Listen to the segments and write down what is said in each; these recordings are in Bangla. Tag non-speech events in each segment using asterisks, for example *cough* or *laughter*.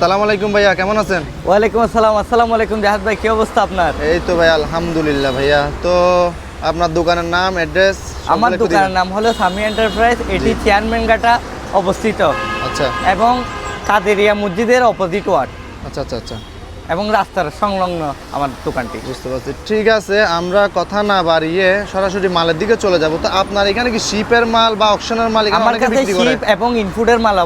সালাম আলাইকুম ভাইয়া কেমন আছেন? ওয়ালাইকুম আসসালাম আসসালামু আলাইকুম জাহাদ ভাই কি অবস্থা আপনার? এই তো ভাই আলহামদুলিল্লাহ ভাইয়া। তো আপনার দোকানের নাম অ্যাড্রেস আমার দোকানের নাম হলো সামি এন্টারপ্রাইজ এটি চেয়ারম্যান ঘাটা অবস্থিত। আচ্ছা। এবং কাদেরিয়া মসজিদের অপোজিট ওয়ার্ড আচ্ছা আচ্ছা আচ্ছা। এবং রাস্তার সংলগ্ন আমার দোকানটি। বুঝতে পারছি। ঠিক আছে আমরা কথা না বাড়িয়ে সরাসরি মালের দিকে চলে যাব। তো আপনার এখানে কি শিপের মাল বা অকশনের মাল আমার কাছে শিপ এবং ইনফুডের মাল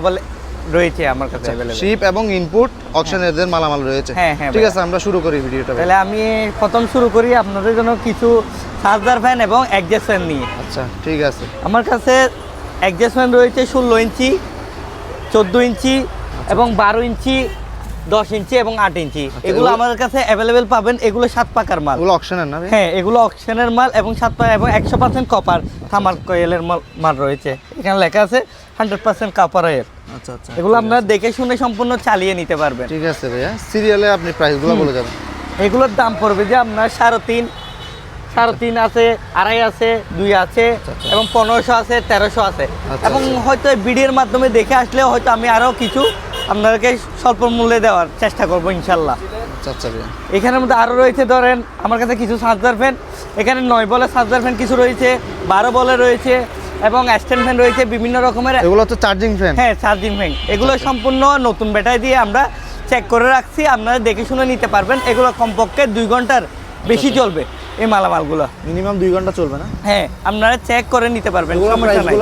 রয়েছে আমার কাছে अवेलेबल শিপ এবং ইনপুট অকশনের মালামাল রয়েছে। হ্যাঁ, হ্যাঁ, ঠিক আছে আমরা শুরু করি ভিডিওটা তাহলে আমি প্রথম শুরু করি আপনাদের জন্য কিছু চার্জার ফ্যান এবং অ্যাডজাস্ট ফ্যান নিয়ে। আচ্ছা ঠিক আছে। আমার কাছে অ্যাডজাস্ট ফ্যান রয়েছে ষোলো ইঞ্চি চোদ্দ ইঞ্চি এবং বারো ইঞ্চি দশ ইঞ্চি এবং আট ইঞ্চি। এগুলো এগুলো- আমার কাছে অ্যাভেলেবেল পাবেন এগুলো সাত পাকার মাল। ওগুলো অকশনের না হ্যাঁ এগুলো অকশনের মাল এবং সাত পাকা এবং একশো পার্সেন্ট কপার থামার কয়েলের মাল মাল রয়েছে। এখানে লেখা আছে হান্ড্রেড পার্সেন্ট কপার অয়েল আচ্ছা আচ্ছা এগুলো আপনারা দেখে শুনে সম্পূর্ণ চালিয়ে নিতে পারবেন। ঠিক আছে ভাইয়া সিরিয়ালে আপনি প্রাইসগুলো বলে যাবেন। এগুলোর দাম পড়বে যে আপনার সাড়ে তিন সাড়ে তিন আছে আড়াই আছে দুই আছে এবং পনেরোশো আছে তেরোশো আছে। আচ্ছা, এবং আচ্ছা। হয়তো ভিডিওর মাধ্যমে দেখে আসলে হয়তো আমি আরও কিছু আপনাদেরকে স্বল্প মূল্যে দেওয়ার চেষ্টা করব ইনশাল্লাহ। আচ্ছা আচ্ছা। এখানের মধ্যে আরও রয়েছে ধরেন আমার কাছে কিছু চার্জার ফ্যান। এখানে নয় বলে চার্জার ফ্যান কিছু রয়েছে বারো বলে রয়েছে এবং স্ট্যান্ড ফ্যান রয়েছে বিভিন্ন রকমের এগুলো তো চার্জিং ফ্যান? হ্যাঁ চার্জিং ফ্যান। এগুলো সম্পূর্ণ নতুন ব্যাটারি দিয়ে আমরা চেক করে রাখছি আপনারা দেখে শুনে নিতে পারবেন। এগুলো কমপক্ষে দুই ঘণ্টার বেশি চলবে এই মালামালগুলো। মিনিমাম দুই ঘণ্টা চলবে না? হ্যাঁ আপনারা চেক করে নিতে পারবেন এগুলোর সমস্যা নাই।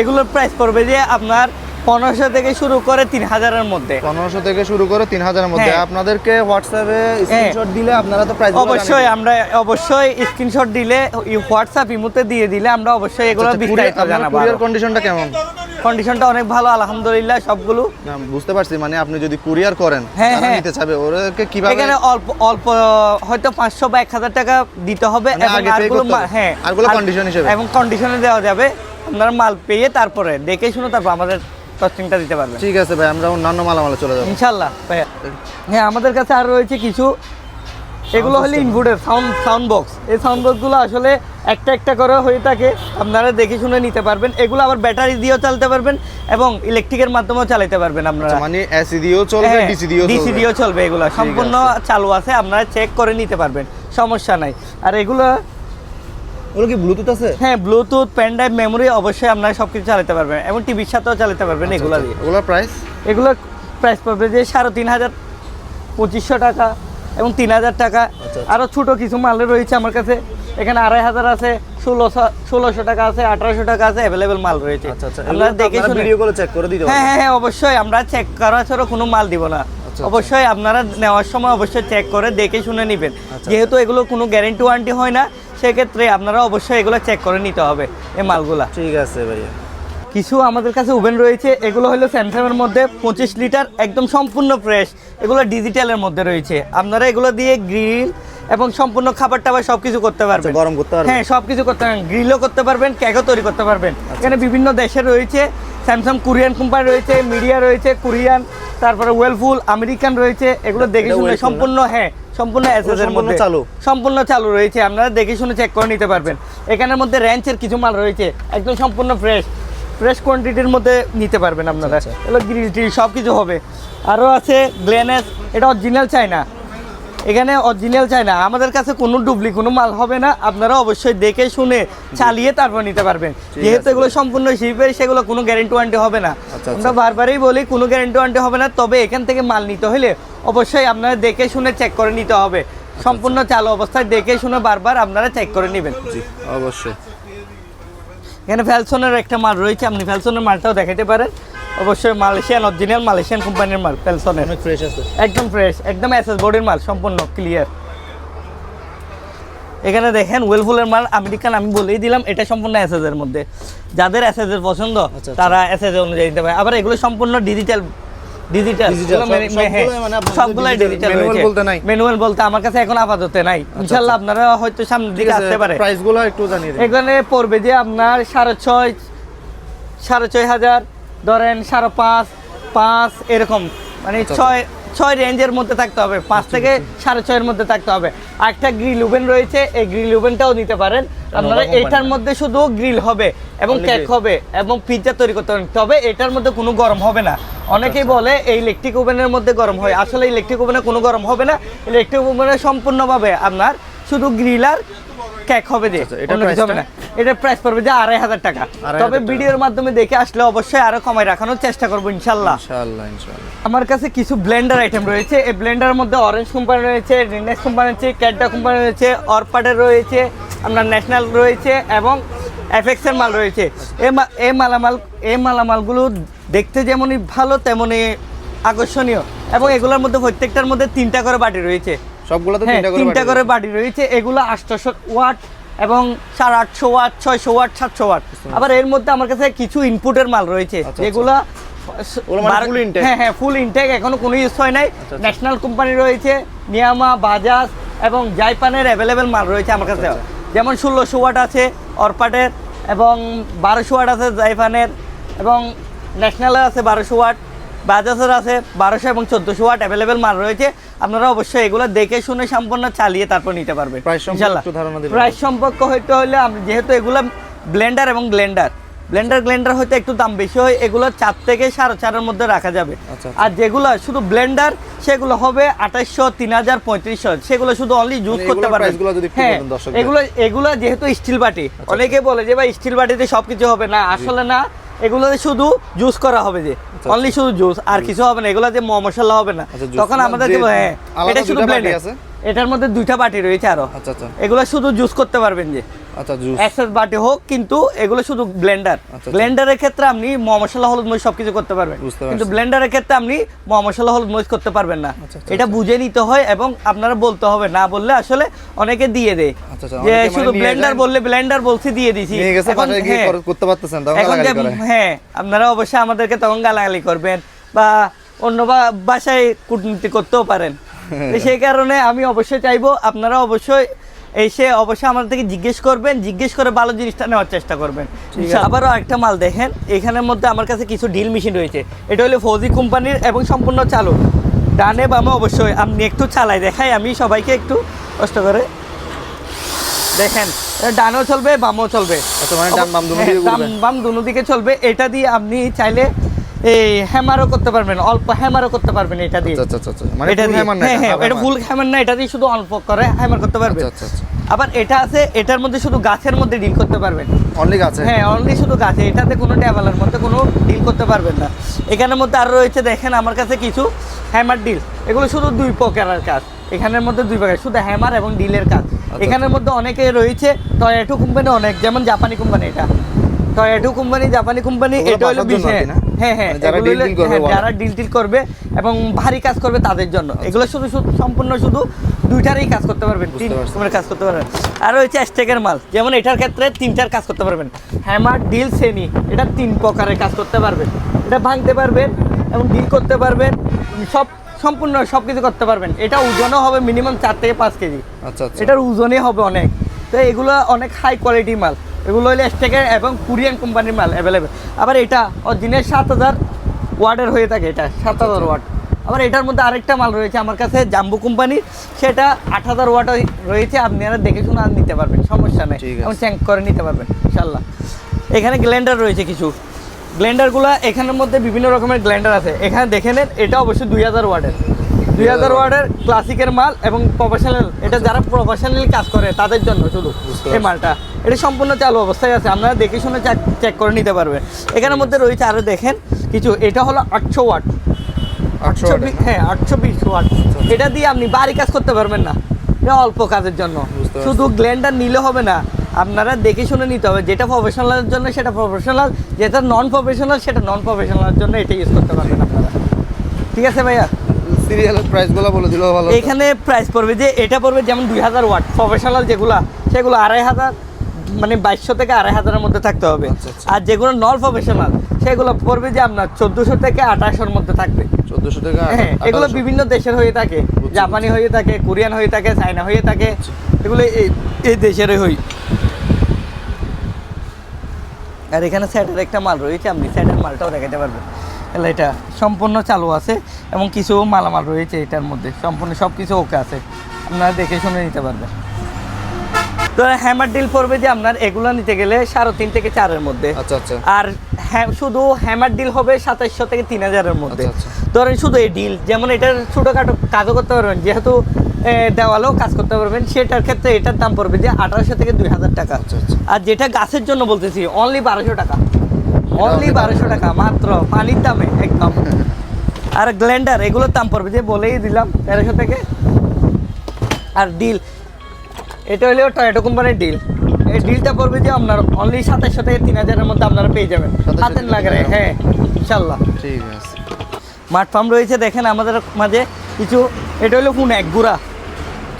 এগুলোর প্রাইস পড়বে যে আপনার পনেরোশো থেকে শুরু করে তিন হাজারের মধ্যে। পনেরোশো থেকে শুরু করে তিন হাজারের মধ্যে। হ্যাঁ। আপনাদেরকে হোয়াটসঅ্যাপে স্ক্রিনশট দিলে আপনারা তো প্রাইস অবশ্যই আমরা অবশ্যই স্ক্রিনশট দিলে হোয়াটসঅ্যাপ ইমুতে দিয়ে দিলে আমরা অবশ্যই এগুলো বিস্তারিত জানাব কুরিয়ার কন্ডিশনটা কেমন? কন্ডিশনটা অনেক ভালো আলহামদুলিল্লাহ সবগুলো। বুঝতে পারছি মানে আপনি যদি কুরিয়ার করেন হ্যাঁ, হ্যাঁ। নিতে চাবে। ওদেরকে কীভাবে এখানে অল্প অল্প হয়তো পাঁচশো বা এক হাজার টাকা দিতে হবে মানে এবং আরগুলো? হ্যাঁ আরগুলো আর- condition হিসেবে? এবং কন্ডিশনে দেওয়া যাবে। আপনারা মাল পেয়ে তারপরে দেখে শুনে তারপর আমাদের কস্টিংটা দিতে পারবেন। ঠিক আছে ভাই আমরা অন্যান্য মালামালে চলে যাব। ইনশাল্লাহ ভাইয়া হ্যাঁ আমাদের কাছে আর রয়েছে কিছু। এগুলো হলো ইনপুটের সাউন্ড সাউন্ড বক্স এই সাউন্ড বক্সগুলো আসলে একটা একটা করে হয়ে থাকে। আপনারা দেখে শুনে নিতে পারবেন। এগুলো আবার ব্যাটারি দিয়েও চালাতে পারবেন এবং ইলেকট্রিকের মাধ্যমেও চালাতে পারবেন আপনারা। আচ্ছা, মানে এসি দিয়েও চলবে ডিসি দিয়েও ডিসি দিয়েও চলবে এগুলো। সম্পূর্ণ চালু আছে আপনারা চেক করে নিতে পারবেন। সমস্যা নাই। আর এগুলো ওগুলো কি ব্লুটুথ আছে? হ্যাঁ ব্লুটুথ পেন ড্রাইভ মেমোরি অবশ্যই আপনারা সব কিছু চালাতে পারবেন। এবং টিভির সাথেও চালাতে পারবেন এগুলো দিয়ে। ওগুলোর প্রাইস এগুলো প্রাইস পড়বে যে সাড়ে তিন হাজার পঁচিশশো টাকা এবং তিন হাজার টাকা। আচ্ছা। আরও ছোটো কিছু মাল রয়েছে আমার কাছে। এখানে আড়াই হাজার আছে ষোলোশো ষোলোশো টাকা আছে আঠারোশো টাকা আছে অ্যাভেলেবেল মাল রয়েছে। আচ্ছা আচ্ছা। আপনারা দেখে শুনে ভিডিও করে চেক করে দিতে হ্যাঁ হ্যাঁ হ্যাঁ অবশ্যই। আমরা চেক করা ছাড়া কোনো মাল দিব না। আচ্ছা। অবশ্যই আপনারা নেওয়ার সময় অবশ্যই চেক করে দেখে শুনে নেবেন। আচ্ছা। যেহেতু এগুলো কোনো গ্যারেন্টি ওয়ারেন্টি হয় না সেক্ষেত্রে আপনারা অবশ্যই এগুলো চেক করে নিতে হবে এই মালগুলা। ঠিক আছে ভাইয়া। কিছু আমাদের কাছে ওভেন রয়েছে এগুলো হলো স্যামসাংয়ের মধ্যে পঁচিশ লিটার একদম সম্পূর্ণ ফ্রেশ এগুলো ডিজিটালের মধ্যে রয়েছে। আপনারা এগুলো দিয়ে গ্রিল এবং সম্পূর্ণ খাবার টাবার সব কিছু করতে পারবেন। আচ্ছা, গরম করতে পারবেন? হ্যাঁ সব কিছু করতে পারবেন। গ্রিলও করতে পারবেন কেকও তৈরি করতে পারবেন। আচ্ছা, এখানে বিভিন্ন দেশে রয়েছে। স্যামসাং কোরিয়ান কোম্পানি রয়েছে মিডিয়া রয়েছে কোরিয়ান তারপরে ওয়েলফুল আমেরিকান রয়েছে। এগুলো দেখে শুনে সম্পূর্ণ হ্যাঁ সম্পূর্ণ অ্যাসেসের মধ্যে। চালু? সম্পূর্ণ চালু রয়েছে। আপনারা দেখে শুনে চেক করে নিতে পারবেন। এখানের মধ্যে র্যাঞ্চের কিছু মাল রয়েছে। একদম সম্পূর্ণ ফ্রেশ ফ্রেশ কোয়ান্টিটির মধ্যে নিতে পারবেন আপনারা। আচ্ছা। এগুলো গ্রিল টিল সব কিছু হবে। আরও আছে গ্লেনেস এটা অরিজিনাল চাই না এখানে অরিজিনাল চাই না। আমাদের কাছে কোনো ডুবলি কোনো মাল হবে না। আপনারা অবশ্যই দেখে শুনে চালিয়ে তারপর নিতে পারবেন। যেহেতু এগুলো সম্পূর্ণ শিল্পের সেগুলো কোনো গ্যারেন্টি ওয়ারেন্টি হবে না। আচ্ছা, আমরা বারবারই বলি কোনো গ্যারেন্টি ওয়ারেন্টি হবে না। তবে এখান থেকে মাল নিতে হলে অবশ্যই আপনারা দেখে শুনে চেক করে নিতে হবে। সম্পূর্ণ চালু অবস্থায় দেখে শুনে বারবার আপনারা চেক করে নেবেন। অবশ্যই। এখানে ফ্যালসনের একটা মাল রয়েছে আপনি ফ্যালসনের মালটাও দেখাতে পারেন। অবশ্যই মালয়েশিয়ান অরিজিনাল মালয়েশিয়ান কোম্পানির মাল ফ্যালসনের। অনেক ফ্রেশ আছে। একদম ফ্রেশ একদম এসএস বোর্ডের মাল সম্পূর্ণ ক্লিয়ার এখানে দেখেন ওয়েলফুলের মাল আমেরিকান আমি বলেই দিলাম এটা সম্পূর্ণ এসএস এর মধ্যে। যাদের এসএস এর পছন্দ আচ্ছা। তারা এসএস অনুযায়ী নিতে পারে। আবার এগুলো সম্পূর্ণ ডিজিটাল ডিজিটাল Digital, সব- সবগুলোই মানে আপনার সবগুলাই ডিজিটাল manual বলতে নাই? ম্যানুয়াল বলতে আমার কাছে এখন আপাতত নাই। ইনশাআল্লাহ আপনারা হয়তো সামনের দিকে আসতে পারে। প্রাইসগুলো একটু জানিয়ে এখানে পড়বে যে আপনার সাড়ে ছয় সাড়ে ছয় হাজার ধরেন সাড়ে পাঁচ পাঁচ এরকম। মানে আচ্ছা, ছয় ছয় রেঞ্জের মধ্যে থাকতে হবে পাঁচ থেকে সাড়ে ছয়ের মধ্যে থাকতে হবে। আর একটা গ্রিল ওভেন রয়েছে এই গ্রিল ওভেনটাও নিতে পারেন। আপনারা। এটার মধ্যে শুধু গ্রিল হবে এবং কেক হবে এবং পিৎজা তৈরি করতে পারবেন তবে এটার মধ্যে কোনো গরম হবে না। অনেকেই বলে এই ইলেকট্রিক ওভেনের মধ্যে গরম হয়। আসলে ইলেকট্রিক ওভেনে কোনো গরম হবে না। ইলেকট্রিক ওভেনে সম্পূর্ণভাবে আপনার শুধু গ্রিল আর কেক হবে যে আচ্ছা, কিছু হবে না। এটার প্রাইস পড়বে যে আড়াই হাজার টাকা। তবে ভিডিওর মাধ্যমে দেখে আসলে অবশ্যই আরও কমায় রাখানোর চেষ্টা করব ইনশাল্লাহ। আমার কাছে কিছু ব্লেন্ডার আইটেম রয়েছে। এই ব্লেন্ডারের মধ্যে অরেঞ্জ কোম্পানি রয়েছে রিনেক্স কোম্পানি রয়েছে ক্যাডা কোম্পানি রয়েছে অরপাডের রয়েছে আপনার ন্যাশনাল রয়েছে এবং এফএক্স এর মাল রয়েছে। এই মালামাল এই মালামালগুলো দেখতে যেমনই ভালো তেমনই আকর্ষণীয়। এবং এগুলোর মধ্যে প্রত্যেকটার মধ্যে তিনটা করে বাটি রয়েছে। সবগুলোতে হ্যাঁ তিনটা করে বাটি রয়েছে। এগুলো আটশোশো ওয়াট এবং সাড়ে আটশো ওয়াট ছয়শো ওয়াট সাতশো ওয়াট। আবার এর মধ্যে আমার কাছে কিছু ইনপুটের মাল রয়েছে। আচ্ছা, যেগুলো ওগুলো মানে? হ্যাঁ হ্যাঁ ফুল ইনটেক এখনও কোনো ইউজ হয় নাই। আচ্ছা। ন্যাশনাল কোম্পানি রয়েছে নিয়ামা বাজাজ এবং জাইপানের অ্যাভেলেবেল মাল রয়েছে আমার কাছে। আচ্ছা, যেমন ষোলোশো ওয়াট আছে অরপাটের এবং বারোশো ওয়াট আছে জাইপানের এবং ন্যাশনালের আছে বারোশো ওয়াট বাজাজের আছে বারোশো এবং চোদ্দোশো ওয়াট অ্যাভেলেবেল মাল রয়েছে। আপনারা অবশ্যই এগুলো দেখে শুনে সম্পূর্ণ চালিয়ে তারপর নিতে পারবেন Price সম্পর্কে। প্রাইস হইতে হলে যেহেতু এগুলো ব্লেন্ডার এবং গ্লেন্ডার ব্লেন্ডার গ্লেন্ডার হইতে একটু দাম বেশি হয় এগুলো চার থেকে সাড়ে চারের মধ্যে রাখা যাবে। আচ্ছা, আর যেগুলো শুধু ব্লেন্ডার সেগুলো হবে আঠাশশো তিন হাজার পঁয়ত্রিশশো সেগুলো শুধু অনলি ইউজ মানে করতে গুলো যদি একটু হ্যাঁ এগুলো এগুলো যেহেতু স্টিল বাটি অনেকে বলে যে ভাই স্টিল বাটিতে সব কিছু হবে না আসলে না এগুলো শুধু জুস করা হবে যে অনলি শুধু জুস আর কিছু হবে না এগুলো যে ম মশলা হবে না। আচ্ছা, তখন আমাদের হ্যাঁ এটা শুধু দুইটা আছে? এটার মধ্যে দুইটা বাটি রয়েছে আরও। আচ্ছা আচ্ছা। এগুলো শুধু জুস করতে পারবেন যে। আচ্ছা জুস এক্সেস বাটি হোক কিন্তু এগুলো শুধু ব্লেন্ডার আচ্ছা। ব্লেন্ডারের ক্ষেত্রে আপনি মশলা হলুদ মরিচ সবকিছু করতে পারবেন। কিন্তু ব্লেন্ডারের ক্ষেত্রে আপনি মশলা হলুদ মরিচ করতে পারবেন না। আচ্ছা, আচ্ছা, এটা বুঝে নিতে হয় এবং আপনারা বলতে হবে না বললে আসলে অনেকে দিয়ে দেয়। আচ্ছা, আচ্ছা, যে মানে শুধু ব্লেন্ডার বললে ব্লেন্ডার বলছি দিয়ে দিছি। হ্যাঁ, করতে পারতেছেন হ্যাঁ আপনারা অবশ্যই আমাদেরকে তখন গালাগালি করবেন বা অন্য বা- বাসায় কূটনীতি করতেও পারেন। সেই কারণে আমি অবশ্যই চাইব আপনারা অবশ্যই এসে অবশ্যই আমাদের থেকে জিজ্ঞেস করবেন জিজ্ঞেস করে ভালো জিনিসটা নেওয়ার চেষ্টা করবেন। আবারও একটা মাল দেখেন এখানের মধ্যে আমার কাছে কিছু ডিল মেশিন রয়েছে। এটা হলো ফৌজি কোম্পানির এবং সম্পূর্ণ চালু। ডানে বামে অবশ্যই আপনি একটু চালাই দেখাই আমি সবাইকে একটু কষ্ট করে দেখেন। ডানও চলবে বামও চলবে। আচ্ছা, মানে হ্যাঁ? বাম দুনো দিকে চলবে। এটা দিয়ে আপনি চাইলে এই হ্যামারও করতে পারবেন অল্প হ্যামারও করতে পারবেন এটা দিয়ে। আচ্ছা আচ্ছা আচ্ছা মানে এটা hammer না হ্যাঁ এটা। ফুল হ্যামার না এটা দিয়ে শুধু অল্প করে হ্যামার করতে পারবেন। আচ্ছা আচ্ছা আচ্ছা। আবার এটা আছে এটার মধ্যে শুধু গাছের মধ্যে ডিল করতে পারবেন। অনলি আছে হ্যাঁ অনলি শুধু গাছে এটাতে কোনো ট্যাবলের মধ্যে কোনো ডিল করতে পারবেন না। এখানের মধ্যে আরও রয়েছে দেখেন আমার কাছে কিছু হ্যামার ডিল এগুলো শুধু দুই প্রকারের কাজ। এখানের মধ্যে দুই প্রকার শুধু হ্যামার এবং ডিলের কাজ। এখানের মধ্যে অনেকে রয়েছে টয়েটো কোম্পানি অনেক যেমন জাপানি কোম্পানি এটা। টয়েটো কোম্পানি জাপানি কোম্পানি এটা হলো বিশ-? হ্যাঁ হ্যাঁ মানে যারা করবে যারা ডিল টিল করবে এবং ভারী কাজ করবে তাদের জন্য। এগুলো শুধু সম্পূর্ণ শুধু দুইটারই কাজ করতে পারবেন তিন রকমের কাজ করতে পারবেন। আর রয়েছে স্টেকের মাল। যেমন এটার ক্ষেত্রে তিনটার কাজ করতে পারবেন। হ্যামার ডিল সেনি এটা তিন প্রকারের কাজ করতে পারবেন। এটা ভাঙতে পারবেন এবং ডিল করতে পারবেন। সব সম্পূর্ণ সব কিছু করতে পারবেন। এটা ওজনও হবে মিনিমাম চার থেকে পাঁচ কেজি। আচ্ছা আচ্ছা। এটার ওজনই হবে অনেক। তো এগুলো অনেক হাই কোয়ালিটির মাল। এগুলো হলো স্টেকের এবং কোরিয়ান কোম্পানির মাল অ্যাভেলেবেল আবার এটা অরিজিনাল সাত হাজার ওয়ার্ডের হয়ে থাকে এটা সাত হাজার ওয়াট আবার এটার মধ্যে আরেকটা মাল রয়েছে আমার কাছে জাম্বু কোম্পানির সেটা আট হাজার ওয়াট রয়েছে আপনারা দেখে শুনে আর নিতে পারবেন সমস্যা নেই। এবং চেক করে নিতে পারবেন ইনশাল্লাহ। এখানে গ্ল্যান্ডার রয়েছে কিছু। গ্ল্যান্ডারগুলো এখানের মধ্যে বিভিন্ন রকমের গ্ল্যান্ডার আছে। এখানে দেখে নেন এটা অবশ্যই দুই হাজার ওয়াটের দুই হাজার ওয়াটের ক্লাসিকের মাল এবং প্রফেশনাল এটা যারা প্রফেশনালি কাজ করে তাদের জন্য শুধু এই মালটা। এটা সম্পূর্ণ চালু অবস্থায় আছে। আপনারা দেখে শুনে চেক করে নিতে পারবেন এখানের মধ্যে রয়েছে আরও দেখেন কিছু। এটা হলো আটশো ওয়াট আটশো আটশো হ্যাঁ আটশো বিশ ওয়াট এটা দিয়ে আপনি বাড়ি কাজ করতে পারবেন না। এটা অল্প কাজের জন্য। শুধু গ্ল্যান্ডার নিলে হবে না। আপনারা দেখে শুনে নিতে হবে যেটা প্রফেশনালের জন্য সেটা প্রফেশনাল যেটা নন প্রফেশনাল সেটা নন প্রফেশনালের জন্য এটা ইউজ করতে পারবেন আপনারা। ঠিক আছে ভাইয়া? সিরিয়ালের প্রাইসগুলো বলে দিলেও ভালো এখানে প্রাইস পড়বে যে এটা পড়বে যেমন দুই হাজার ওয়াট প্রফেশনাল যেগুলা সেগুলো আড়াই হাজার মানে বাইশশো থেকে আড়াই হাজারের মধ্যে থাকতে হবে। আচ্ছা, আচ্ছা। আর যেগুলো নন প্রফেশনাল সেগুলো পড়বে যে আপনার চোদ্দোশো থেকে মধ্যে থাকবে। 1400 টাকা হ্যাঁ এগুলো বিভিন্ন দেশের হয়ে থাকে। জাপানি হয়ে থাকে কোরিয়ান হয়ে থাকে চায়না হয়ে থাকে এগুলো এই দেশেরই হই। আর এখানে স্যাটের একটা মাল রয়েছে আপনি স্যাটের মালটাও দেখাতে পারবেন। এটা সম্পূর্ণ চালু আছে এবং কিছু মালামাল রয়েছে এটার মধ্যে। সম্পূর্ণ সব কিছু ওকে আছে। আপনারা দেখে শুনে নিতে পারবেন। তো হ্যামার ডিল পড়বে যে আপনার এগুলো নিতে গেলে সাড়ে তিন থেকে চারের মধ্যে। আচ্ছা আচ্ছা। আর হ্যাঁ শুধু হ্যামার ডিল হবে সাতাশশো থেকে তিন হাজারের মধ্যে। আচ্ছা, ধরেন শুধু এই ডিল যেমন এটার ছোটোখাটো কাজও করতে পারবেন যেহেতু দেওয়ালেও কাজ করতে পারবেন সেটার ক্ষেত্রে এটার দাম পড়বে যে আঠারোশো থেকে দুই হাজার টাকা। আচ্ছা, আচ্ছা। আর যেটা গাছের জন্য বলতেছি অনলি বারোশো টাকা। অনলি বারোশো টাকা মাত্র পানির দামে একদম। *laughs* আর গ্ল্যান্ডার এগুলোর দাম পড়বে যে বলেই দিলাম তেরোশো থেকে। আর ডিল এটা হলো টয়োটো কোম্পানির ডিল এই ডিলটা পড়বে যে আপনার অনলি সাতাশশো থেকে তিন হাজারের মধ্যে আপনারা পেয়ে যাবেন। 2700 হাতের লাগারে হ্যাঁ ইনশাল্লাহ। ঠিক আছে। মাঠ ফার্ম রয়েছে দেখেন আমাদের মাঝে কিছু এটা হলো পুন এক গুড়া।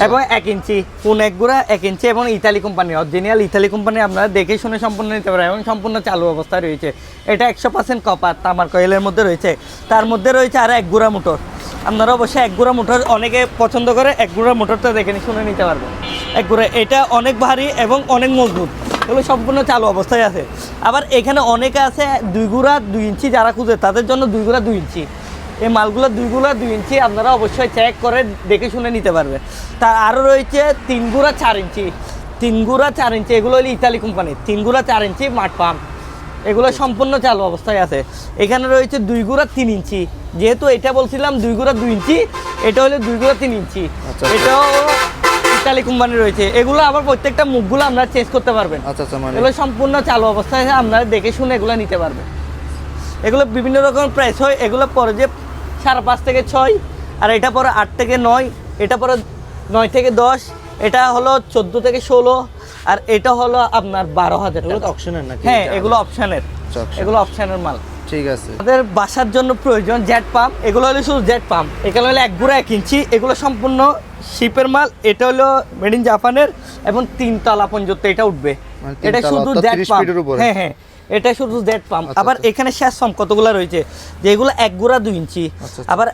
এবং এক ইঞ্চি পুন এক গুড়া, এক ইঞ্চি এবং Italy company original Italy company আপনারা দেখে শুনে সম্পূর্ণ নিতে পারেন এবং সম্পূর্ণ চালু অবস্থায় রয়েছে। এটা একশো পার্সেন্ট কপার তামার কয়েলের মধ্যে রয়েছে। তার মধ্যে রয়েছে আর এক গুড়া মোটর। আপনারা অবশ্যই এক গুড়া মোটর অনেকে পছন্দ করে, এক গুড়া মোটরটা দেখে শুনে নিতে পারবেন। এক গুড়া, এটা অনেক ভারী এবং অনেক মজবুত। এগুলো সম্পূর্ণ চালু অবস্থায় আছে। আবার এখানে অনেকে আছে দুই গুড়া, দুই ইঞ্চি যারা খুঁজে, তাদের জন্য দুই গুড়া, দুই ইঞ্চি। এই মালগুলো দুইগুলো দুই ইঞ্চি আপনারা অবশ্যই চেক করে দেখে শুনে নিতে পারবে। তার আরও রয়েছে তিন গুড়া চার ইঞ্চি। তিন গুড়া চার ইঞ্চি এগুলো হলো ইতালি কোম্পানির তিন গুড়া চার ইঞ্চি মাঠ পাম্প এগুলো সম্পূর্ণ চালু অবস্থায় আছে। এখানে রয়েছে দুই গুড়া তিন ইঞ্চি। যেহেতু এটা বলছিলাম দুই গুড়া দুই ইঞ্চি এটা হলো দুই গুড়া তিন ইঞ্চি। আচ্ছা। এটাও ইতালি কোম্পানি রয়েছে। এগুলো আবার প্রত্যেকটা মুখগুলো আপনারা চেঞ্জ করতে পারবেন। আচ্ছা আচ্ছা মানে এগুলো সম্পূর্ণ চালু অবস্থায় আপনারা দেখে শুনে এগুলো নিতে পারবেন। এগুলো বিভিন্ন রকম প্রাইস হয়। এগুলো পরে যে সাড়ে পাঁচ থেকে ছয় আর এটা পরে আট থেকে নয় এটা পরে নয় থেকে দশ এটা হলো চোদ্দ থেকে ষোলো আর এটা হলো আপনার বারো হাজার এগুলো অপশনের নাকি? হ্যাঁ এগুলো অপশানের আচ্ছা, এগুলো অপশানের মাল। ঠিক আছে। আমাদের বাসার জন্য প্রয়োজন জেট পাম্প এগুলো হলো শুধু জেট পাম্প এখানে হলো এক গুঁড়া এক ইঞ্চি এগুলো সম্পূর্ণ শিপের মাল এটা হলো মেড ইন জাপানের এবং তিন তলা পর্যন্ত এটা উঠবে। মানে এটা শুধু জেট পাম্প হ্যাঁ হ্যাঁ। এটা শুধু জেট পাম্প আচ্ছা, আবার আচ্ছা। এখানে শেষ পাম্প কতগুলো রয়েছে? যেগুলো এক গুঁড়া দুই ইঞ্চি আচ্ছা। আবার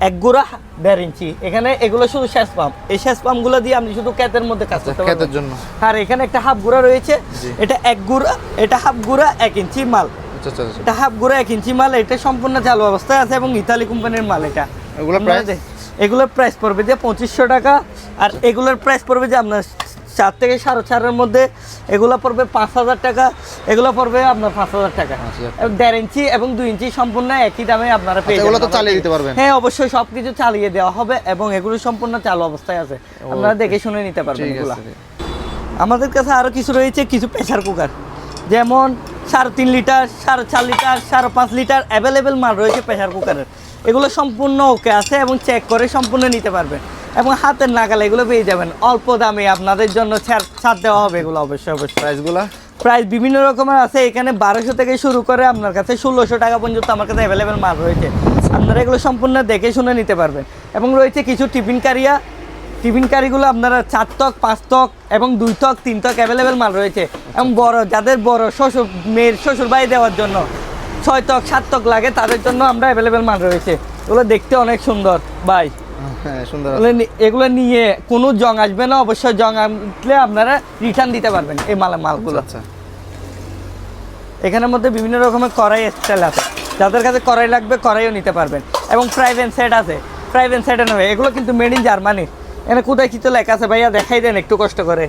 এক গুঁড়া দেড় ইঞ্চি। এখানে এগুলো শুধু শেষ পাম্প এই শেষ পাম্পগুলো দিয়ে আপনি শুধু ক্যাতের মধ্যে কাজ করতে পারবেন। জন্য। আর এখানে একটা হাফ গুঁড়া রয়েছে। এটা এক গুঁড়া এটা হাফ গুঁড়া এক ইঞ্চি মাল। এটা হাফ গুঁড়া এক ইঞ্চি মাল এটা সম্পূর্ণ চালু অবস্থায় আছে এবং ইতালি কোম্পানির মাল এটা। price? দে- এগুলোর প্রাইস পড়বে যে পঁচিশশো টাকা। আর এগুলোর প্রাইস পড়বে যে আপনার চার থেকে সাড়ে চারের মধ্যে এগুলো পড়বে পাঁচ হাজার টাকা এগুলো পড়বে আপনার পাঁচ হাজার টাকা। দেড় ইঞ্চি এবং দুই ইঞ্চি সম্পূর্ণ একই দামে আপনারা পেয়ে আচ্ছা, এগুলো তো চালিয়ে দিতে পারবেন? হ্যাঁ অবশ্যই সব কিছু চালিয়ে দেওয়া হবে এবং এগুলো সম্পূর্ণ চালু অবস্থায় আছে। আপনারা দেখে শুনে নিতে পারবেন এগুলা। আমাদের কাছে আরও কিছু রয়েছে কিছু প্রেসার কুকার যেমন সাড়ে তিন লিটার সাড়ে চার লিটার সাড়ে পাঁচ লিটার অ্যাভেলেবেল মাল রয়েছে প্রেসার কুকারের এগুলো সম্পূর্ণ ওকে আছে এবং চেক করে সম্পূর্ণ নিতে পারবেন। এবং হাতের নাগালে এগুলো পেয়ে যাবেন। অল্প দামে আপনাদের জন্য ছাড় ছাড় দেওয়া হবে এগুলো অবশ্যই অবশ্যই। প্রাইসগুলা প্রাইস বিভিন্ন রকমের আছে। এখানে বারোশো থেকে শুরু করে আপনার কাছে ষোলোশো টাকা পর্যন্ত আমার কাছে অ্যাভেলেবেল মাল রয়েছে। আপনারা এগুলো সম্পূর্ণ দেখে শুনে নিতে পারবেন। এবং রয়েছে কিছু টিফিন কারিয়া। টিফিন কারিগুলো আপনারা চার তক পাঁচ তক এবং দুই তক তিন তক অ্যাভেলেবেল মাল রয়েছে। এবং বড় যাদের বড় শ্বশুর মেয়ের শ্বশুর বাড়ি দেওয়ার জন্য ছয় তক সাত তক লাগে তাদের জন্য আমরা অ্যাভেলেবেল মাল রয়েছে। এগুলো দেখতে অনেক সুন্দর। বাই। হ্যাঁ সুন্দর। এগুলো নিয়ে কোনো জং আসবে না অবশ্যই জং আসলে আপনারা রিটার্ন দিতে পারবেন এই মাল মালগুলো। আচ্ছা এখানের মধ্যে বিভিন্ন রকমের কড়াই স্টাইল আছে। যাদের কাছে কড়াই লাগবে কড়াইও নিতে পারবেন। এবং ফ্রাইভেন সেট আছে। ফ্রাইভেন সেটে নেবে এগুলো কিন্তু মেড ইন জার্মানি এখানে কোথায় কি তো লেখা আছে ভাইয়া দেখাই দেন একটু কষ্ট করে।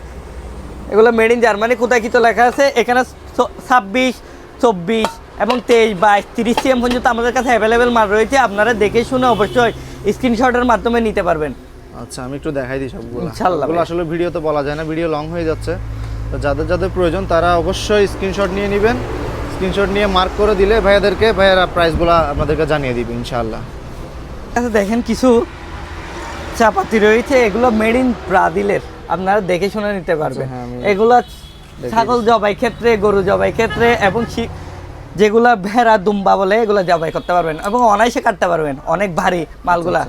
এগুলো মেড ইন জার্মানি কোথায় কি তো লেখা আছে? এখানে ছাব্বিশ চব্বিশ এবং তেইশ বাইশ তিরিশ সিএম পর্যন্ত আমাদের কাছে অ্যাভেলেবেল মাল রয়েছে। আপনারা দেখে শুনে অবশ্যই স্ক্রিনশটের মাধ্যমে নিতে পারবেন। আচ্ছা আমি একটু দেখাই দিই সবগুলো। সবগুলো। আসলে ভিডিওতে বলা যায় না ভিডিও লং হয়ে যাচ্ছে। তো যাদের যাদের প্রয়োজন তারা অবশ্যই স্ক্রিনশট নিয়ে নেবেন। স্ক্রিনশট নিয়ে মার্ক করে দিলে ভাইয়াদেরকে ভাইয়ারা প্রাইসগুলো আপনাদেরকে জানিয়ে দিবে ইনশাআল্লাহ। আচ্ছা দেখেন কিছু চাপাতি রয়েছে এগুলো মেড ইন ব্রাজিলের। আপনারা দেখে শুনে নিতে পারবেন। হ্যাঁ, এগুলো ছাগল জবাই ক্ষেত্রে গরু জবাই ক্ষেত্রে এবং যেগুলা ভেড়া দুম্বা বলে এগুলো জবাই করতে পারবেন এবং অনায়াসে কাটতে পারবেন। অনেক ভারী মালগুলা।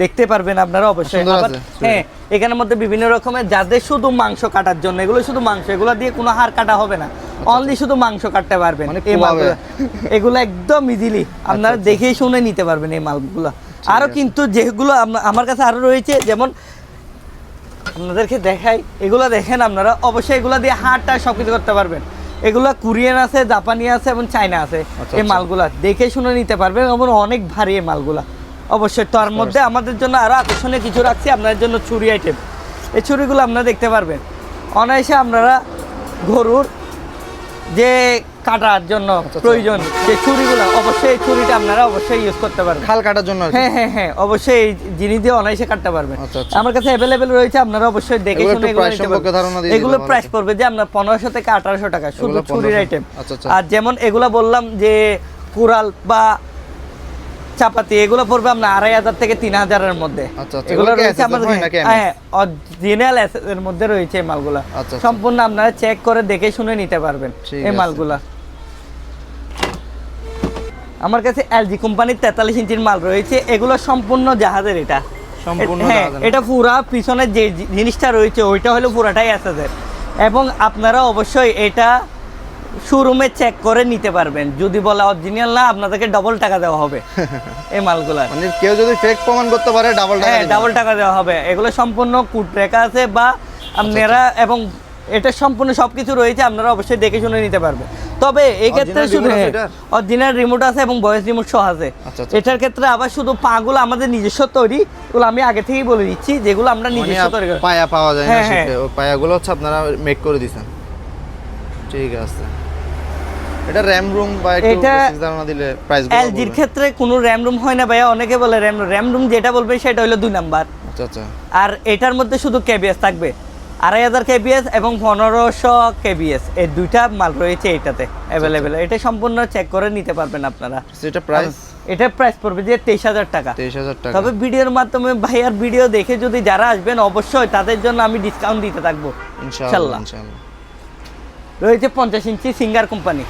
দেখতে পারবেন আপনারা অবশ্যই। হ্যাঁ এখানের মধ্যে বিভিন্ন রকমের যাদের শুধু মাংস কাটার জন্য এগুলো শুধু মাংস এগুলো দিয়ে কোনো হাড় কাটা হবে না। অনলি শুধু মাংস কাটতে পারবেন মানে এই মালগুলো। এগুলো একদম ইজিলি আপনারা আচ্ছা। দেখেই শুনে নিতে পারবেন এই মালগুলো। আরও কিন্তু যেগুলো আমার কাছে আরও রয়েছে যেমন আপনাদেরকে দেখাই এগুলো দেখেন আপনারা অবশ্যই এগুলো দিয়ে হাটটা সব কিছু করতে পারবেন। এগুলা কোরিয়ান আছে জাপানি আছে এবং চায়না আছে। আচ্ছা, এই আচ্ছা। মালগুলা দেখে শুনে নিতে পারবেন এবং অনেক ভারী এই মালগুলা। অবশ্যই তার মধ্যে আমাদের জন্য আরও আকর্ষণীয় কিছু রাখছি আপনাদের জন্য ছুরি আইটেম এই ছুরিগুলো আপনারা দেখতে পারবেন। অনায়াসে আপনারা গরুর যে কাটার জন্য। প্রয়োজন যে ছুরিগুলো অবশ্যই এই ছুরিটা আপনারা অবশ্যই ইউজ করতে পারবেন খাল কাটার জন্য হ্যাঁ হ্যাঁ হ্যাঁ অবশ্যই এই জিনিস দিয়ে অনায়াসে কাটতে পারবেন আচ্ছা, আচ্ছা। আমার কাছে অ্যাভেলেবেল রয়েছে আপনারা অবশ্যই দেখে শুনে এগুলো প্রাইস। পড়বে যে আপনার পনেরোশো থেকে আঠারোশো টাকা শুধু ছুরির আইটেম আচ্ছা। আর যেমন এগুলো বললাম যে কুড়াল বা চাপাতি এগুলো পড়বে আপনার আড়াই হাজার থেকে তিন হাজারের মধ্যে। আচ্ছা, আচ্ছা। এগুলো এগুলো রয়েছে আমাদের হয় অরিজিনাল এর মধ্যে রয়েছে এই মালগুলা। আচ্ছা। সম্পূর্ণ আপনারা চেক করে দেখে শুনে নিতে পারবেন এই মালগুলা। আমার কাছে এলজি কোম্পানির তেতাল্লিশ ইঞ্চির মাল রয়েছে এগুলো সম্পূর্ণ জাহাজের এটা। সম্পূর্ণ হ্যাঁ এটা পুরা পিছনে যে জিনিসটা রয়েছে ওইটা হলো পুরাটাই এসএসের এবং আপনারা অবশ্যই এটা শোরুমে চেক করে নিতে পারবেন। যদি বলা অরিজিনাল না আপনাদেরকে ডবল টাকা দেওয়া হবে *laughs* এই মালগুলো মানে কেউ যদি ফেক প্রমাণ করতে পারে ডাবল টাকা হ্যাঁ ডাবল টাকা দেওয়া হবে। এগুলো সম্পূর্ণ কুট রেখা আছে বা আপনারা এবং এটা সম্পূর্ণ সবকিছু রয়েছে আপনারা অবশ্যই দেখে শুনে নিতে পারবেন তবে এই ক্ষেত্রে শুধু অরিজিনাল রিমোট আছে এবং ভয়েস রিমোট সহ আছে। আচ্ছা, আচ্ছা। এটার ক্ষেত্রে আবার শুধু পাগুলো আমাদের নিজস্ব তৈরি এগুলো আমি আগে থেকেই বলে দিচ্ছি যেগুলো আমরা মানে নিজস্ব তৈরি পায়া পাওয়া যায় না হ্যাঁ, হ্যাঁ। পায়াগুলো হচ্ছে আপনারা মেক করে দিছেন। ঠিক আছে। এটা র্যাম রুম বা এটা- ধারণা দিলে প্রাইস এলজির ক্ষেত্রে কোনো র্যাম রুম হয় না ভাইয়া অনেকে বলে র্যাম র্যাম রুম যেটা বলবে সেটা হলো দুই নাম্বার। আচ্ছা আচ্ছা। আর এটার মধ্যে শুধু কেবিএস থাকবে। আড়াই হাজার কেবিএস এবং পনেরোশো কেবিএস এই দুইটা মাল রয়েছে এটাতে অ্যাভেলেবেল এটা সম্পূর্ণ চেক করে নিতে পারবেন আপনারা। সেটা প্রাইস এটার প্রাইস পড়বে যে তেইশ হাজার টাকা। তেইশ হাজার টাকা। তবে ভিডিওর মাধ্যমে ভাইয়ার ভিডিও দেখে যদি যারা আসবেন অবশ্যই তাদের জন্য আমি ডিসকাউন্ট দিতে থাকব। ইনশাল্লাহ। রয়েছে পঞ্চাশ ইঞ্চি সিঙ্গার কোম্পানি।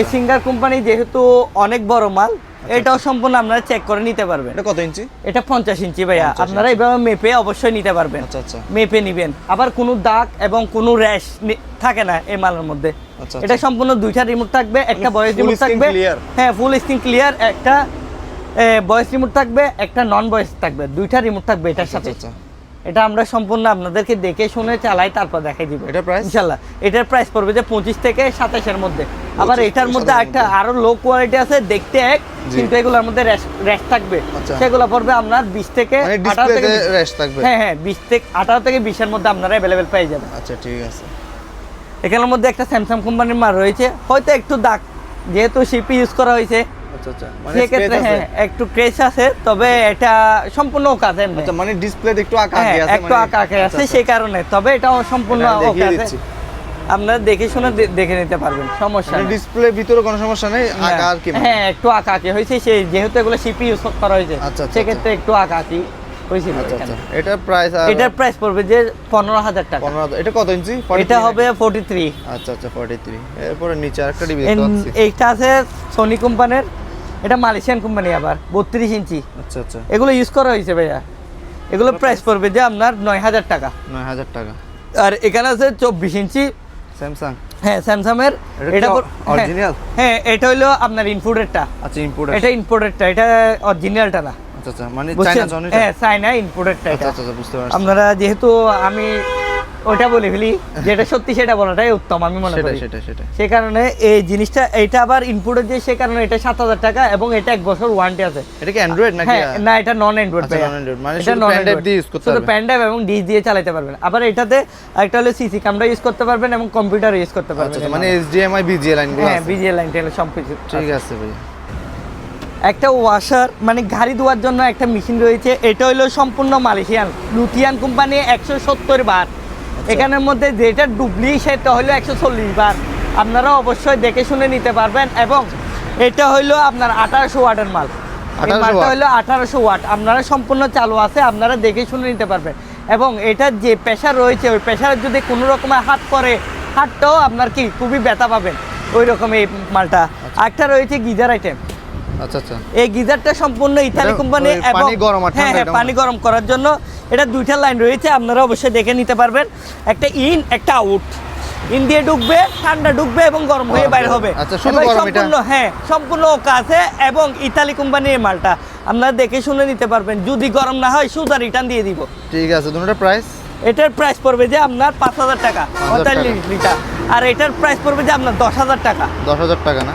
এই সিঙ্গার কোম্পানি যেহেতু অনেক বড় মাল এটাও সম্পূর্ণ আপনারা চেক করে নিতে পারবেন। এটা কত ইঞ্চি? এটা পঞ্চাশ ইঞ্চি ভাইয়া। আপনারা এইভাবে মেপে অবশ্যই নিতে পারবেন। আচ্ছা আচ্ছা। মেপে নিবেন। আবার কোনো দাগ এবং কোনো র্যাশ থাকে না এই মালের মধ্যে। আচ্ছা, এটা সম্পূর্ণ দুইটা রিমোট থাকবে একটা মানে ভয়েস full রিমোট থাকবে। হ্যাঁ ফুল স্ক্রিন ক্লিয়ার একটা ভয়েস রিমোট থাকবে একটা নন ভয়েস থাকবে। দুইটা রিমোট থাকবে এটার আচ্ছা সাথে। আচ্ছা। এটা আমরা সম্পূর্ণ আপনাদেরকে দেখে শুনে চালাই তারপর দেখাই দিব। এটার price? ইনশাল্লাহ এটার প্রাইস পড়বে যে পঁচিশ থেকে সাতাশের মধ্যে। আবার এটার মধ্যে একটা আরও লো কোয়ালিটি আছে দেখতে এক। কিন্তু এগুলোর মধ্যে র্যাশ থাকবে। আচ্ছা। সেগুলো পড়বে আপনার বিশ থেকে মানে আঠারো থেকে র্যাশ থাকবে। হ্যাঁ হ্যাঁ বিশ থেকে আঠারো থেকে বিশের মধ্যে আপনারা অ্যাভেলেবেল পেয়ে যাবেন। আচ্ছা ঠিক আছে। এখানের মধ্যে একটা স্যামসাং কোম্পানির মাল রয়েছে। হয়তো একটু দাগ যেহেতু সিপি ইউজ করা হয়েছে। সেক্ষেত্রে হ্যাঁ একটু আছে তবে এটা সম্পূর্ণ কাজ এমনি। আচ্ছা মানে একটু আঁকা হ্যাঁ আঁকি আছে একটু মানে- আঁকা আঁকা আচ্ছা, আছে আচ্ছা। সেই কারণে তবে এটাও সম্পূর্ণ এটা ওকে আছে। আপনারা দেখে শুনে দেখে নিতে পারবেন সমস্যা মানে নেই। ডিসপ্লে ভিতরে কোনো সমস্যা নেই আঁকা আর কি মানে। হ্যাঁ একটু আঁকা আঁকি হয়েছে সেই যেহেতু এগুলো সিপি ইউজ করা হয়েছে আচ্ছা, আচ্ছা, সেক্ষেত্রে একটু আঁকা আঁকি হয়েছিল আচ্ছা এখানে। আচ্ছা। এটার প্রাইস এটার প্রাইস পড়বে যে পনেরো হাজার টাকা। পনেরো এটা কত ইঞ্চি এটা হবে ফোর্টি থ্রি আচ্ছা আচ্ছা ফর্টি থ্রি এরপরে নিচে আরেকটা ডিবি এইটা আছে সোনি কোম্পানির এটা মালয়েশিয়ান কোম্পানি আবার বত্রিশ ইঞ্চি। আচ্ছা আচ্ছা। এগুলো ইউজ করা হয়েছে ভাইয়া। এগুলো প্রাইস পড়বে যে আপনার নয় হাজার টাকা। নয় হাজার টাকা। আর এখানে আছে চব্বিশ ইঞ্চি। স্যামসাং হ্যাঁ স্যামসাংয়ের এটা পর- হ্যাঁ, হ্যাঁ এটা হলো আপনার ইনপুটেরটা আচ্ছা ইম্পোর্ট এটা ইনপুটেরটা এটা অরিজিনালটা না। আচ্ছা আচ্ছা মানে জনি হ্যাঁ চাইনা ইনপুটেরটা আচ্ছা আচ্ছা আচ্ছা, বুঝতে পারছি। আপনারা যেহেতু আমি ওটা বলে ফেলি যেটা সত্যি সেটা বলাটাই উত্তম আমি মনে করি। সেটা সেটা সে কারণে এই জিনিসটা এইটা আবার ইনপুটের যে সে কারণে এটা সাত হাজার টাকা এবং এটা এক বছর ওয়ারেন্টি আছে। এটা কি অ্যান্ড্রয়েড নাকি হ্যাঁ না এটা নন অ্যান্ড্রয়েড আচ্ছা, মানে এটা শুধু drive Android। দিয়ে use করতে পারবেন। পেন ড্রাইভ এবং ডিস দিয়ে চালাতে পারবেন। আবার এটাতে একটা হলো সিসি ক্যামেরা ইউজ করতে পারবেন এবং কম্পিউটার ইউজ করতে আচ্ছা পারবেন আচ্ছা, মানে এইচডিএমআই বিজিএ লাইনগুলো হ্যাঁ বিজিএ লাইন টেল সব কিছু ঠিক আছে। ভাই একটা ওয়াশার মানে গাড়ি ধোয়ার জন্য একটা মেশিন রয়েছে এটা হলো সম্পূর্ণ মালয়েশিয়ান লুথিয়ান কোম্পানি একশো সত্তর বার। এখানের মধ্যে যেটা ডুবলি সেটা হলো একশো চল্লিশ বার। আপনারা অবশ্যই দেখে শুনে নিতে পারবেন এবং এটা হইল আপনার আঠারোশো ওয়াটের মাল। মালটা হলো আঠারোশো ওয়াট। আপনারা সম্পূর্ণ চালু আছে আপনারা দেখে শুনে নিতে পারবেন। এবং এটার যে প্রেশার রয়েছে ওই প্রেশার যদি কোনো রকমের হাত পরে হাতটাও আপনার কি খুবই ব্যথা পাবেন ওই রকম এই মালটা। একটা রয়েছে গিজার আইটেম আচ্ছা আচ্ছা। এই গিজারটা সম্পূর্ণ ইতালি কোম্পানি গরম হ্যাঁ হ্যাঁ পানি গরম করার জন্য এটা দুইটা লাইন রয়েছে আপনারা অবশ্যই দেখে নিতে পারবেন। একটা ইন একটা আউট। ইন দিয়ে ঢুকবে ঠান্ডা ঢুকবে এবং গরম হয়ে বাইরে হবে। আচ্ছা, এটা? সম্পূর্ণ হ্যাঁ সম্পূর্ণ ওকা আছে এবং ইতালি কোম্পানির মালটা। আপনারা দেখে শুনে নিতে পারবেন যদি গরম না হয় সুদা রিটার্ন দিয়ে দিব। ঠিক আছে দুটোটা প্রাইস এটার প্রাইস পড়বে যে আপনার পাঁচ হাজার টাকা 5,000 টাকা। পঁয়তাল্লিশ লিটার আর এটার প্রাইস পড়বে যে আপনার দশ হাজার টাকা। দশ হাজার টাকা না?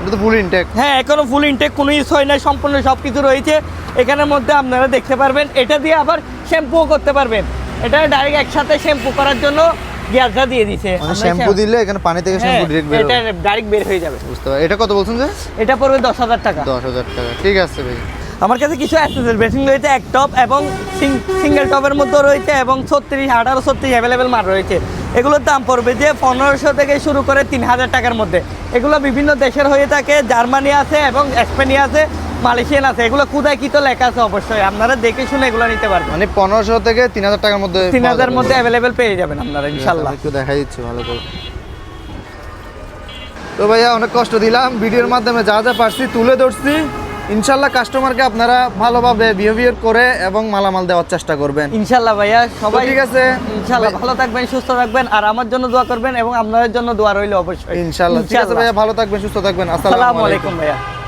এটা তো ফুল ইনটেক হ্যাঁ এখনও ফুল ইনটেক কোনো ইউজ হয় না সম্পূর্ণ সব কিছু রয়েছে। এখানের মধ্যে আপনারা দেখতে পারবেন এটা দিয়ে আবার শ্যাম্পুও করতে পারবেন। এটা ডাইরেক্ট একসাথে শ্যাম্পু করার জন্য গ্যাসটা দিয়ে দিছে। মানে শ্যাম্পু দিলে এখানে পানি থেকে শ্যাম্পু বের এটা ডাইরেক্ট বের হয়ে যাবে। বুঝতে পারি এটা কত বলছেন যে? এটা পড়বে দশ হাজার টাকা। দশ হাজার টাকা। ঠিক আছে ভাই। আমার কাছে কিছু অ্যাক্সেসরি বেসিং রয়েছে এক টপ এবং সিঙ্গেল টপের মধ্যে রয়েছে এবং ছত্রিশ আঠারো ছত্রিশ অ্যাভেলেবেল মাল রয়েছে। এগুলোর দাম পড়বে যে পনেরোশো থেকে শুরু করে তিন হাজার টাকার মধ্যে। এগুলো বিভিন্ন দেশের হয়ে থাকে জার্মানি আছে এবং স্পেনি আছে মালয়েশিয়ান আছে। এগুলো কোথায় কি তো লেখা আছে অবশ্যই আপনারা দেখে শুনে এগুলো নিতে পারবেন। মানে পনেরোশো থেকে তিন হাজার টাকার মধ্যে তিন হাজার মধ্যে অ্যাভেলেবেল পেয়ে যাবেন আপনারা ইনশাল্লাহ আমি একটু দেখাই দিচ্ছি ভালো করে। তো ভাইয়া অনেক কষ্ট দিলাম। ভিডিওর মাধ্যমে যা যা পারছি তুলে ধরছি। ইনশাল্লাহ কাস্টমারকে আপনারা ভালোভাবে বিহেভিয়ার করে এবং মালামাল দেওয়ার চেষ্টা করবেন। ইনশাল্লাহ ভাইয়া সবাই ঠিক আছে। ইনশাল্লাহ ভালো থাকবেন সুস্থ থাকবেন আর আমার জন্য দোয়া করবেন এবং আপনাদের জন্য দোয়া রইল অবশ্যই। ইনশাল্লাহ। ঠিক আছে ভাইয়া ভালো থাকবেন সুস্থ থাকবেন। আসসালামু আলাইকুম। ভাইয়া।